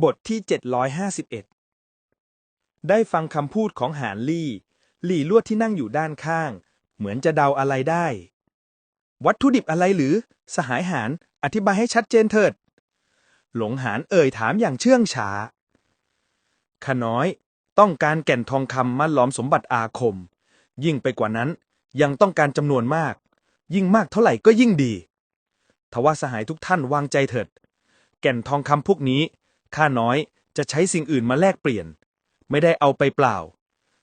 บทที่ 751 ได้ฟังคำพูดของหานลี่ หลี่ลวดที่นั่งอยู่ด้านข้าง เหมือนจะเดาอะไรได้ วัตถุดิบอะไรหรือ สหายหานอธิบายให้ชัดเจนเถิด หลงหานเอ่ยถามอย่างเชื่องช้าข้าน้อย ต้องการแก่นทองคำมาล้อมสมบัติอาคม ยิ่งไปกว่านั้น ยังต้องการจำนวนมาก ยิ่งมากเท่าไหร่ก็ยิ่งดี ทว่าสหายทุกท่านวางใจเถิด แก่นทองคำพวกนี้ ข้าน้อยจะใช้สิ่งอื่นมาแลกเปลี่ยน ไม่ได้เอาไปเปล่า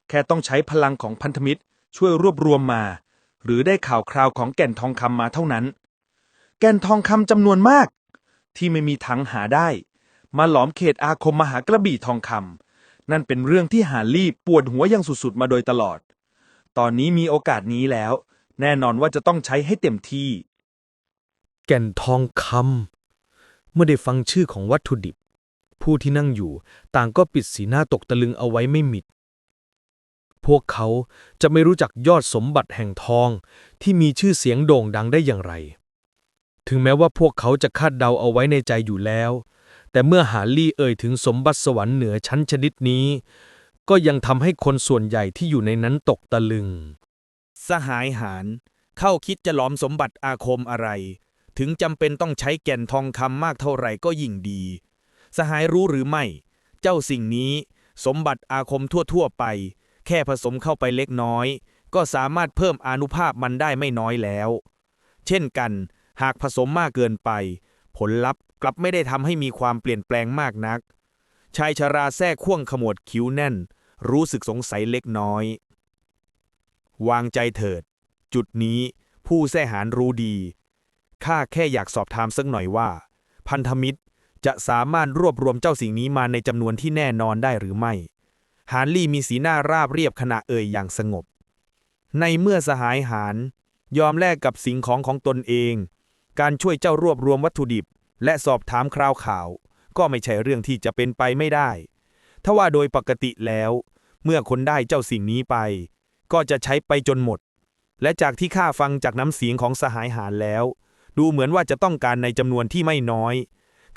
แค่ต้องใช้พลังของพันธมิตรช่วยรวบรวมมา หรือได้ข่าวคราวของแก่นทองคำมาเท่านั้น แก่นทองคำจำนวนมาก ที่ไม่มีทางหาได้ มาหลอมเขตอาคมมหากระบี่ทองคำนั่นเป็นเรื่องที่หาลี่ปวดหัวอย่างสุดๆมาโดยตลอด ตอนนี้มีโอกาสนี้แล้ว แน่นอนว่าจะต้องใช้ให้เต็มที่ แก่นทองคำเมื่อได้ฟังชื่อของวัตถุดิบ ผู้ที่นั่งอยู่ ต่างก็ปิดสีหน้าตกตะลึงเอาไว้ไม่มิด พวกเขาจะไม่รู้จักยอดสมบัติแห่งทอง ที่มีชื่อเสียงโด่งดังได้อย่างไร ถึงแม้ว่าพวกเขาจะคาดเดาเอาไว้ในใจอยู่แล้ว แต่เมื่อหาลี่เอ่ยถึงสมบัติสวรรค์เหนือชั้นชนิดนี้ ก็ยังทำให้คนส่วนใหญ่ที่อยู่ในนั้นตกตะลึง สหายหารเข้าคิดจะหลอมสมบัติอาคมอะไร ถึงจำเป็นต้องใช้แก่นทองคำมากเท่าไหร่ก็ยิ่งดี สหายรู้หรือไม่ เจ้าสิ่งนี้ สมบัติอาคมทั่วๆไป แค่ผสมเข้าไปเล็กน้อย ก็สามารถเพิ่มอนุภาพมันได้ไม่น้อยแล้ว เช่นกัน หากผสมมากเกินไป ผลลัพธ์กลับไม่ได้ทำให้มีความเปลี่ยนแปลงมากนัก ชายชราแทรกข่วงขมวดคิ้วแน่น รู้สึกสงสัยเล็กน้อย วางใจเถิด จุดนี้ผู้แท้หารรู้ดีข้าแค่อยากสอบถามสักหน่อยว่า พันธมิตร จะสามารถรวบรวมเจ้าสิ่งนี้มาในจำนวนที่แน่นอนได้หรือไม่ หานลี่มีสีหน้าราบเรียบขณะเอ่ยอย่างสงบ ในเมื่อสหายหารยอมแลกกับสิ่งของของตนเอง การช่วยเจ้ารวบรวมวัตถุดิบ และสอบถามคราวข่าว ก็ไม่ใช่เรื่องที่จะเป็นไปไม่ได้ทว่าโดยปกติแล้ว เมื่อคนได้เจ้าสิ่งนี้ไป ก็จะใช้ไปจนหมด และจากที่ข้าฟังจากน้ำเสียงของสหายหารแล้ว ดูเหมือนว่าจะต้องการในจำนวนที่ไม่น้อย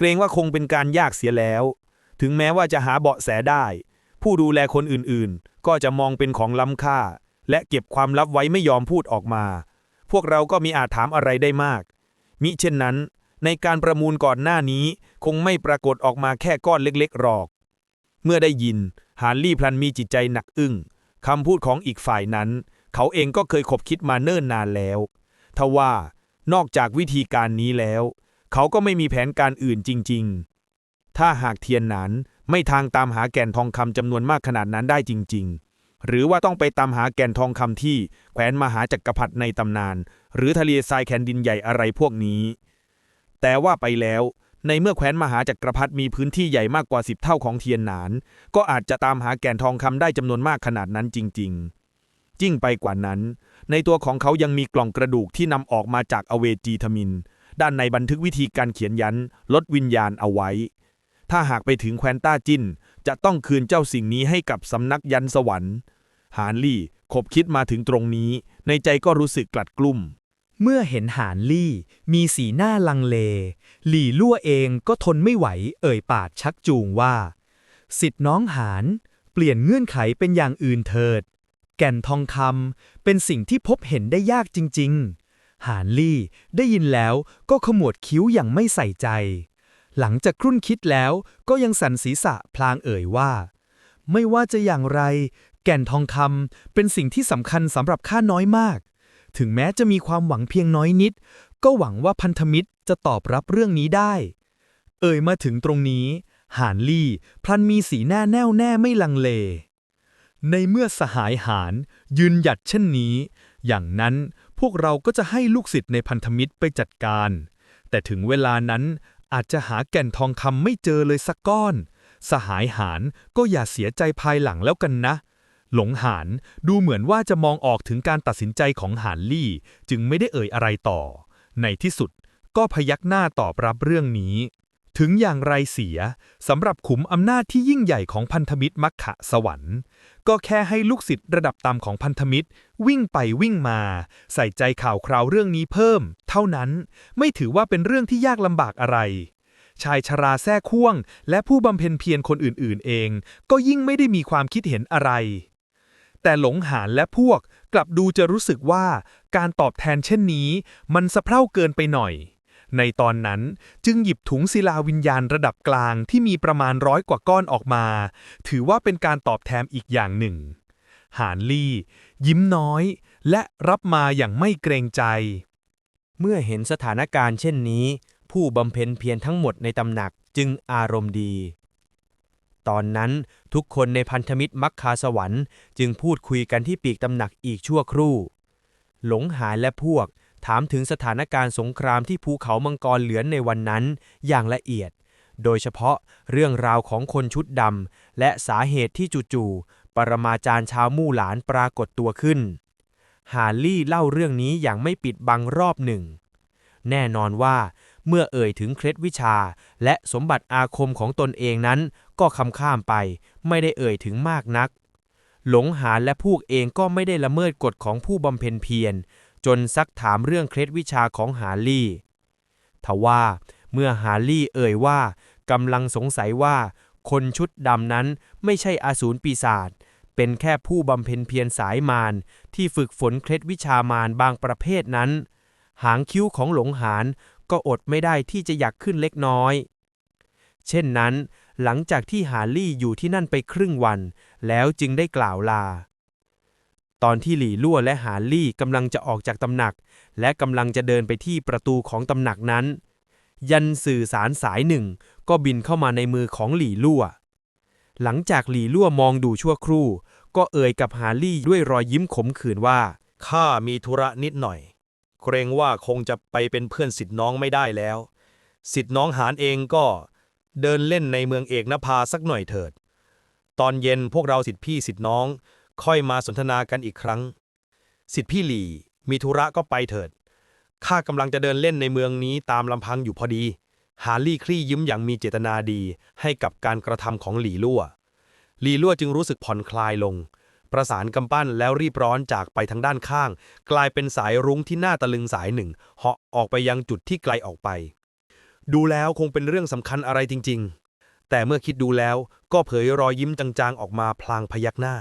เกรงว่าคงเป็นการยากเสียแล้ว ถึงแม้ว่าจะหาเบาะแสได้ ผู้ดูแลคนอื่นๆ ก็จะมองเป็นของล้ำค่า และเก็บความลับไว้ไม่ยอมพูดออกมา พวกเราก็มีอาจถามอะไรได้มาก มิเช่นนั้น ในการประมูลก่อนหน้านี้คงไม่ปรากฏออกมาแค่ก้อนเล็กๆหรอก เมื่อได้ยิน ฮาร์ลี่พลันมีจิตใจหนักอึ้งคำพูดของอีกฝ่ายนั้น เขาเองก็เคยคบคิดมาเนิ่นนานแล้ว ทว่า นอกจากวิธีการนี้แล้ว เขาก็ไม่มีแผนการอื่นจริง ๆ ถ้าหากเทียนหนานไม่ทางตามหาแก่นทองคำจำนวนมากขนาดนั้นได้จริง ๆหรือว่าต้องไปตามหาแก่นทองคำที่แขวนมหาจักรพรรดิในตำนาน หรือทะเลทรายแคนดินใหญ่อะไรพวกนี้ แต่ว่าไปแล้ว ในเมื่อแคว้นมหาจักรพรรดิมีพื้นที่ใหญ่มากกว่าสิบเท่าของเทียนหนาน ก็อาจจะตามหาแก่นทองคำได้จำนวนมากขนาดนั้นจริง ๆ ยิ่งไปกว่านั้น ในตัวของเขายังมีกล่องกระดูกที่นำออกมาจากอเวจีทมิน ด้านในบันทึกวิธีการเขียนยันลดวิญญาณเอาไว้ ถ้าหากไปถึงแคว้นต้าจินจะต้องคืนเจ้าสิ่งนี้ให้กับสำนักยันสวรรค์ฮานลี่คบคิดมาถึงตรงนี้ ในใจก็รู้สึกกลัดกลุ้มเมื่อเห็นหานลี่ มีสีหน้าลังเล หลี่ลั่วเองก็ทนไม่ไหว เอ่ยปากชักจูงว่าสิทธิ์น้องหานเปลี่ยนเงื่อนไขเป็นอย่างอื่นเถิด แก่นทองคำเป็นสิ่งที่พบเห็นได้ยากจริง ๆ หานลี่ได้ยินแล้วก็ขมวดคิ้วอย่างไม่ใส่ใจ หลังจากครุ่นคิดแล้วก็ยังสันศีรษะพลางเอ่ยว่า ไม่ว่าจะอย่างไร แก่นทองคำเป็นสิ่งที่สำคัญสำหรับข้าน้อยมาก ถึงแม้จะมีความหวังเพียงน้อยนิด ก็หวังว่าพันธมิตรจะตอบรับเรื่องนี้ได้ เอ่ยมาถึงตรงนี้ หานลี่พลันมีสีหน้าแน่วแน่ไม่ลังเล ในเมื่อสหายหารยืนหยัดเช่นนี้ อย่างนั้น พวกเราก็จะให้ลูกศิษย์ในพันธมิตรไปจัดการ แต่ถึงเวลานั้นอาจจะหาแก่นทองคำไม่เจอเลยสักก้อน สหายหารก็อย่าเสียใจภายหลังแล้วกันนะ หลงหานดูเหมือนว่าจะมองออกถึงการตัดสินใจของหานลี่ จึงไม่ได้เอ่ยอะไรต่อ ในที่สุดก็พยักหน้าตอบรับเรื่องนี้ ถึงอย่างไรเสียสำหรับขุมอำนาจที่ยิ่งใหญ่ของพันธมิตรมัคคะสวรรค์ ก็แค่ให้ลูกศิษย์ระดับต่ำของพันธมิตร วิ่งไปวิ่งมา ใส่ใจข่าวคราวเรื่องนี้เพิ่ม เท่านั้นไม่ถือว่าเป็นเรื่องที่ยากลำบากอะไร ชายชราแท้ข่วง และผู้บำเพ็ญเพียรคนอื่นๆ เอง ก็ยิ่งไม่ได้มีความคิดเห็นอะไร แต่หลงหานและพวกกลับดูจะรู้สึกว่าการตอบแทนเช่นนี้ มันสะเพร่าเกินไปหน่อย ในตอนนั้นจึงหยิบถุงศิลาวิญญาณระดับกลางที่มีประมาณร้อยกว่าก้อนออกมา ถือว่าเป็นการตอบแทนอีกอย่างหนึ่ง หานลี่ ยิ้มน้อย และรับมาอย่างไม่เกรงใจ เมื่อเห็นสถานการณ์เช่นนี้ ผู้บำเพ็ญเพียรทั้งหมดในตำหนักจึงอารมณ์ดี ตอนนั้นทุกคนในพันธมิตรมักคาสวรรค์ จึงพูดคุยกันที่ปีกตำหนักอีกชั่วครู่ หลงหายและพวก ถามถึงสถานการณ์สงครามที่ภูเขามังกรเหลือนในวันนั้นอย่างละเอียด โดยเฉพาะเรื่องราวของคนชุดดำและสาเหตุที่จู่ๆปรมาจารย์ชาวมู่หลานปรากฏตัวขึ้น ฮาร์ลี่เล่าเรื่องนี้อย่างไม่ปิดบังรอบหนึ่ง แน่นอนว่าเมื่อเอ่ยถึงเคล็ดวิชา และสมบัติอาคมของตนเองนั้น ก็คำข้ามไป ไม่ได้เอ่ยถึงมากนัก หลงหาและพวกเองก็ไม่ได้ละเมิดกฎของผู้บำเพ็ญเพียร จนซักถามเรื่องเคล็ดวิชาของฮาร์ลี่ทว่าเมื่อฮาร์ลี่เอ่ยว่ากำลังสงสัยว่า คนชุดดำนั้นไม่ใช่อาสูรปีศาจเป็นแค่ผู้บำเพ็ญเพียรสายมารที่ฝึกฝนเคล็ดวิชามารบางประเภทนั้น หางคิ้วของหลงหานก็อดไม่ได้ที่จะอยากขึ้นเล็กน้อย เช่นนั้น หลังจากที่ฮาร์ลี่อยู่ที่นั่นไปครึ่งวัน แล้วจึงได้กล่าวลา ตอนที่หลี่ลั่วและฮาร์ลี่กำลังจะออกจากตำหนัก และกำลังจะเดินไปที่ประตูของตำหนักนั้น ยันสื่อสารสายหนึ่งก็บินเข้ามาในมือของหลี่ลั่ว หลังจากหลี่ลั่วมองดูชั่วครู่ ก็เอ่ยกับฮาร์ลี่ด้วยรอยยิ้มขมขื่นว่า ข้ามีธุระนิดหน่อย เกรงว่าคงจะไปเป็นเพื่อนสิทธิ์น้องไม่ได้แล้ว สิทธิ์น้องหานเองก็เดินเล่นในเมืองเอกนภาสักหน่อยเถิด ตอนเย็นพวกเราสิทธิ์พี่สิทธิ์น้อง ค่อยมาสนทนากันอีกครั้ง สิทธิพี่หลีมีธุระก็ไปเถิด ข้ากำลังจะเดินเล่นในเมืองนี้ตามลำพังอยู่พอดี ฮาร์ลี่คลี่ยิ้มอย่างมีเจตนาดีให้กับการกระทำของหลี่ลั่ว หลี่ลั่วจึงรู้สึกผ่อนคลายลง ประสานกำปั้นแล้วรีบร้อนจากไปทางด้านข้าง กลายเป็นสายรุ้งที่น่าตะลึงสายหนึ่งเหาะออกไปยังจุดที่ไกลออกไป ดูแล้วคงเป็นเรื่องสำคัญอะไรจริง ๆแต่เมื่อคิดดูแล้วก็เผยรอยยิ้มจางๆ ออกมาพลางพยักหน้า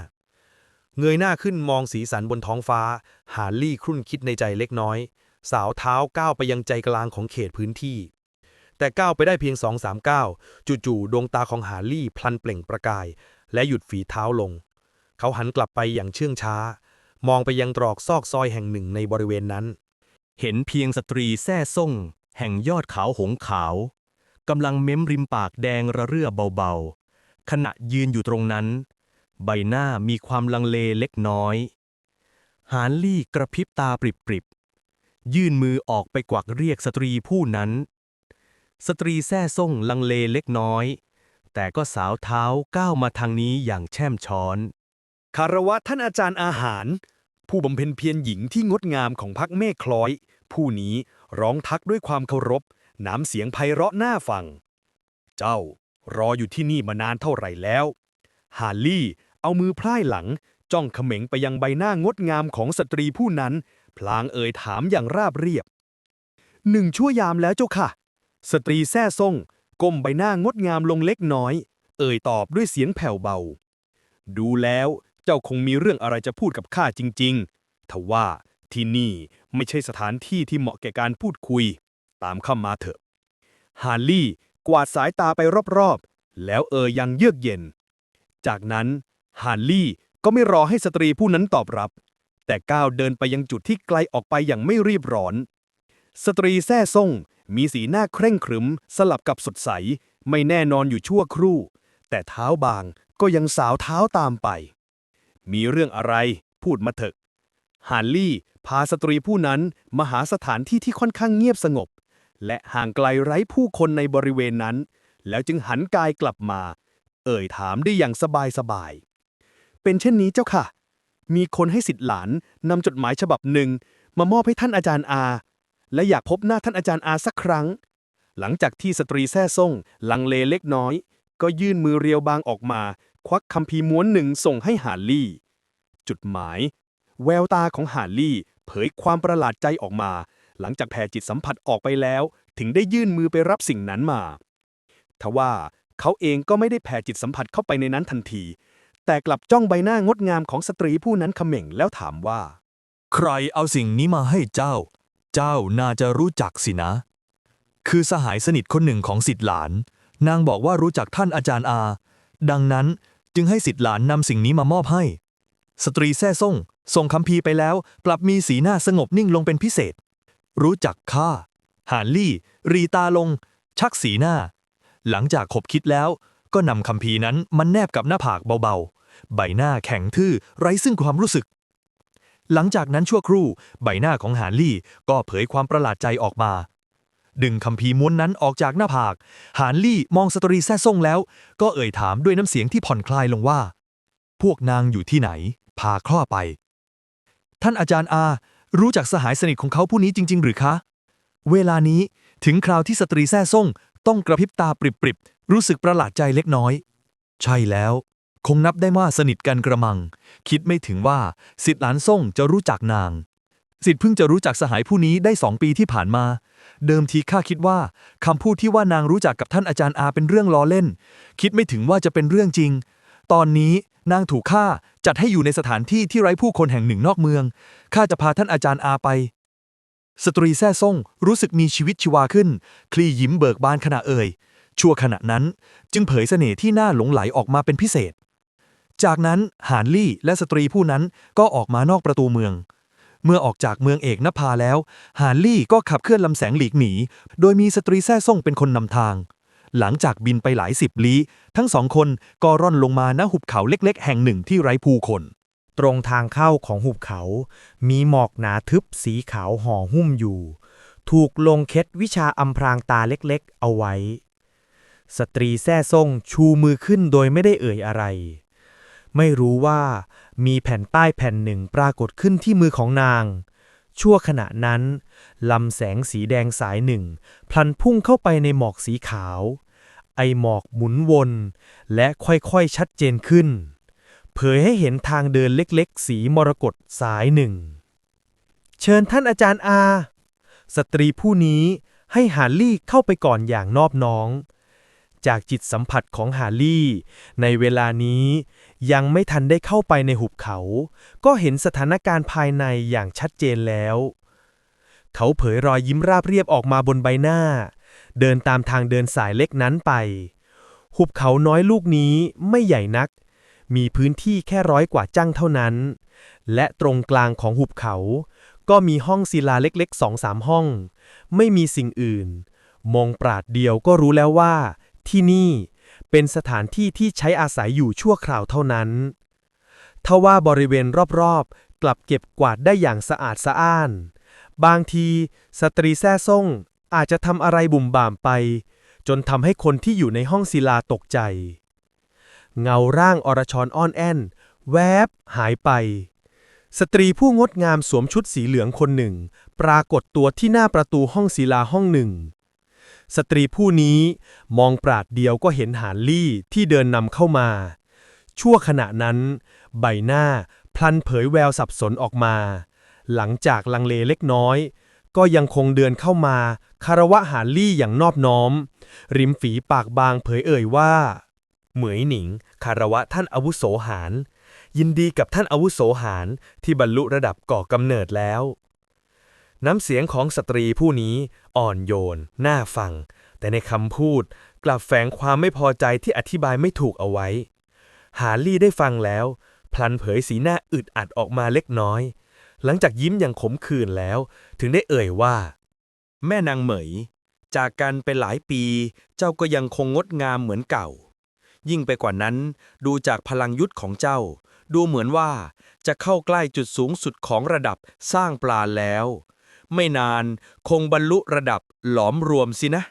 เงยหน้าขึ้นมองสีสันบนท้องฟ้าฮาร์ลี่ครุ่นคิดในใจเล็กน้อย สาวเท้าก้าวไปยังใจกลางของเขตพื้นที่ แต่ก้าวไปได้เพียงสองสามก้าวจู่ๆดวงตาของฮาร์ลี่พลันเปล่งประกาย และหยุดฝีเท้าลง เขาหันกลับไปอย่างเชื่องช้า มองไปยังตรอกซอกซอยแห่งหนึ่งในบริเวณนั้น เห็นเพียงสตรีแซ่ซ่ง แห่งยอดขาวหงขาวกำลังเม้มริมปากแดงระเรื่อเบาๆขณะยืนอยู่ตรงนั้น ใบหน้ามีความลังเลเล็กน้อย หานลี่กระพริบตาปริบๆ ยื่นมือออกไปกวักเรียกสตรีผู้นั้น สตรีแซ่ซ่งลังเลเล็กน้อย แต่ก็สาวเท้าก้าวมาทางนี้อย่างแช่มช้อน คารวะท่านอาจารย์อาหาร ผู้บำเพ็ญเพียรหญิงที่งดงามของพักเมฆคล้อย ผู้นี้ร้องทักด้วยความเคารพ น้ำเสียงไพเราะน่าฟัง เจ้ารออยู่ที่นี่มานานเท่าไหร่แล้ว ฮาร์ลี่ เอามือพร่ายหลัง จ้องเขม็งไปยังใบหน้างดงามของสตรีผู้นั้น พลางเอ่ยถามอย่างราบเรียบ หนึ่งชั่วยามแล้วเจ้าค่ะ สตรีแซ่ซ่ง ก้มใบหน้างดงามลงเล็กน้อย เอ่ยตอบด้วยเสียงแผ่วเบา ดูแล้วเจ้าคงมีเรื่องอะไรจะพูดกับข้าจริงๆทว่าที่นี่ไม่ใช่สถานที่ที่เหมาะแก่การพูดคุย ตามเข้ามาเถอะ ฮาร์ลี่กวาดสายตาไปรอบๆ แล้วเอ่ยยังเยือกเย็น จากนั้น ฮาร์ลี่ก็ไม่รอให้สตรีผู้นั้นตอบรับ แต่ก้าวเดินไปยังจุดที่ไกลออกไปอย่างไม่รีบร้อน สตรีแซ่ซ่ง มีสีหน้าเคร่งครึม สลับกับสดใส ไม่แน่นอนอยู่ชั่วครู่ แต่เท้าบางก็ยังสาวเท้าตามไป มีเรื่องอะไร พูดมาเถอะฮาร์ลี่พาสตรีผู้นั้นมาหาสถานที่ที่ค่อนข้างเงียบสงบ และห่างไกลไร้ผู้คนในบริเวณนั้น แล้วจึงหันกายกลับมา เอ่ยถามได้อย่างสบายสบาย เป็นเช่นนี้เจ้าค่ะ มีคนให้สิทธิ์หลานนำจดหมายฉบับหนึ่ง มามอบให้ท่านอาจารย์อา และอยากพบหน้าท่านอาจารย์อาสักครั้ง หลังจากที่สตรีแซ่ซ่ง ลังเลเล็กน้อย ก็ยื่นมือเรียวบางออกมา ควักคำพีม้วนหนึ่งส่งให้ฮาร์ลี่ จุดหมาย แววตาของฮาร์ลี่ เผยความประหลาดใจออกมา หลังจากแผ่จิตสัมผัสออกไปแล้ว ถึงได้ยื่นมือไปรับสิ่งนั้นมาทว่าเขาเองก็ไม่ได้แผ่จิตสัมผัสเข้าไปในนั้นทันที แต่กลับจ้องใบหน้างดงามของสตรีผู้นั้นเขม่งแล้วถามว่า ใครเอาสิ่งนี้มาให้เจ้า เจ้าน่าจะรู้จักสินะ คือสหายสนิทคนหนึ่งของสิทธิหลาน นางบอกว่ารู้จักท่านอาจารย์อา ดังนั้นจึงให้สิทธิหลานนำสิ่งนี้มามอบให้ สตรีแซ่ซ่งส่งคำพีไปแล้วกลับมีสีหน้าสงบนิ่งลงเป็นพิเศษ รู้จักข้าหานลี่ รีตาลง ชักสีหน้า หลังจากขบคิดแล้ว ก็นำคำพีนั้นมันแนบกับหน้าผากเบาๆ ใบหน้าแข็งทื่อไร้ซึ่งความรู้สึก หลังจากนั้นชั่วครู่ ใบหน้าของหานลี่ก็เผยความประหลาดใจออกมา ดึงคำพีม้วนนั้นออกจากหน้าผาก หานลี่มองสตรีแซ่ซ่งแล้ว ก็เอ่ยถามด้วยน้ำเสียงที่ผ่อนคลายลงว่า พวกนางอยู่ที่ไหน พาคล้อไป ท่านอาจารย์อา รู้จักสหายสนิทของเขาผู้นี้จริง ๆ หรือคะ เวลานี้ถึงคราวที่สตรีแซ่ซ่งต้องกระพริบตาปริบๆ รู้สึกประหลาดใจเล็กน้อย ใช่แล้ว คงนับได้ว่าสนิทกันกระมัง คิดไม่ถึงว่าสิทธิหลานซ่งจะรู้จักนาง สิทธิ์เพิ่งจะรู้จักสหายผู้นี้ได้สองปีที่ผ่านมา เดิมทีข้าคิดว่าคำพูดที่ว่านางรู้จักกับท่านอาจารย์อาเป็นเรื่องล้อเล่น คิดไม่ถึงว่าจะเป็นเรื่องจริง ตอนนี้นางถูกฆ่าจัดให้อยู่ในสถานที่ที่ไร้ผู้คนแห่งหนึ่งนอกเมืองข้าจะพาท่านอาจารย์อาไปสตรีแซ่ซ่งรู้สึกมีชีวิตชีวาขึ้น คลียิ้มเบิกบานขณะเอ่ย ชั่วขณะนั้นจึงเผยเสน่ห์ที่น่าหลงไหลออกมาเป็นพิเศษ จากนั้นหานลี่และสตรีผู้นั้นก็ออกมานอกประตูเมือง เมื่อออกจากเมืองเอกนภาแล้ว หานลี่ก็ขับเคลื่อนลำแสงหลีกหนี โดยมีสตรีแซ่ซ่งเป็นคนนำทาง หลังจากบินไปหลายสิบลี้ ทั้งสองคนก็ร่อนลงมาณหุบเขาเล็ก ๆ แห่งหนึ่งที่ไร้ผู้คนตรงทางเข้าของหุบเขา มีหมอกหนาทึบสีขาวห่อหุ้มอยู่ ถูกลงเคล็ดวิชาอำพรางตาเล็กๆ เอาไว้ สตรีแซ่ซ่งชูมือขึ้นโดยไม่ได้เอ่ยอะไร ไม่รู้ว่ามีแผ่นป้ายแผ่นหนึ่งปรากฏขึ้นที่มือของนาง ชั่วขณะนั้นลำแสงสีแดงสายหนึ่ง พลันพุ่งเข้าไปในหมอกสีขาว ไอหมอกหมุนวน และค่อยๆชัดเจนขึ้น เผยให้เห็นทางเดินเล็กๆ สีมรกตสายหนึ่ง เชิญท่านอาจารย์อา สตรีผู้นี้ให้หาลี่เข้าไปก่อนอย่างนอบน้อง จากจิตสัมผัสของหาลี่ ในเวลานี้ยังไม่ทันได้เข้าไปในหุบเขา ก็เห็นสถานการณ์ภายในอย่างชัดเจนแล้ว เขาเผยรอยยิ้มราบเรียบออกมาบนใบหน้า เดินตามทางเดินสายเล็กนั้นไป หุบเขาน้อยลูกนี้ไม่ใหญ่นัก มีพื้นที่แค่ร้อยกว่าจังเท่านั้น และตรงกลางของหุบเขา ก็มีห้องศิลาเล็กๆสองสามห้อง ไม่มีสิ่งอื่น มองปราดเดียวก็รู้แล้วว่า ที่นี่เป็นสถานที่ที่ใช้อาศัยอยู่ชั่วคราวเท่านั้น ทว่าบริเวณรอบๆ กลับเก็บกวาดได้อย่างสะอาดสะอ้าน บางทีสตรีแซ่ซ่งอาจจะทำอะไรบุ่มบ่ามไป จนทำให้คนที่อยู่ในห้องศิลาตกใจ เงาร่างอรชรอ้อนแอนแวบหายไป สตรีผู้งดงามสวมชุดสีเหลืองคนหนึ่ง ปรากฏตัวที่หน้าประตูห้องศิลาห้องหนึ่ง สตรีผู้นี้มองปราดเดียวก็เห็นหานลี่ที่เดินนำเข้ามา ชั่วขณะนั้น ใบหน้าพลันเผยแววสับสนออกมา หลังจากลังเลเล็กน้อย ก็ยังคงเดินเข้ามาคารวะหานลี่อย่างนอบน้อม ริมฝีปากบางเผยเอ่ยว่า เหมยหนิงคารวะท่านอาวุโสหารยินดีกับท่านอาวุโสหารที่บรรลุระดับก่อกำเนิดแล้ว น้ำเสียงของสตรีผู้นี้อ่อนโยน น่าฟัง แต่ในคำพูดกลับแฝงความไม่พอใจที่อธิบายไม่ถูกเอาไว้หาร์ลี่ได้ฟังแล้ว พลันเผยสีหน้าอึดอัดออกมาเล็กน้อย หลังจากยิ้มอย่างขมขื่นแล้ว ถึงได้เอ่ยว่า แม่นางเหมย จากกันไปหลายปี เจ้าก็ยังคงงดงามเหมือนเก่า ยิ่งไปกว่านั้น ดูจากพลังยุทธของเจ้า ดูเหมือนว่าจะเข้าใกล้จุดสูงสุดของระดับสร้างปลาแล้ว ไม่นาน คงบรรลุระดับหลอมรวมสินะ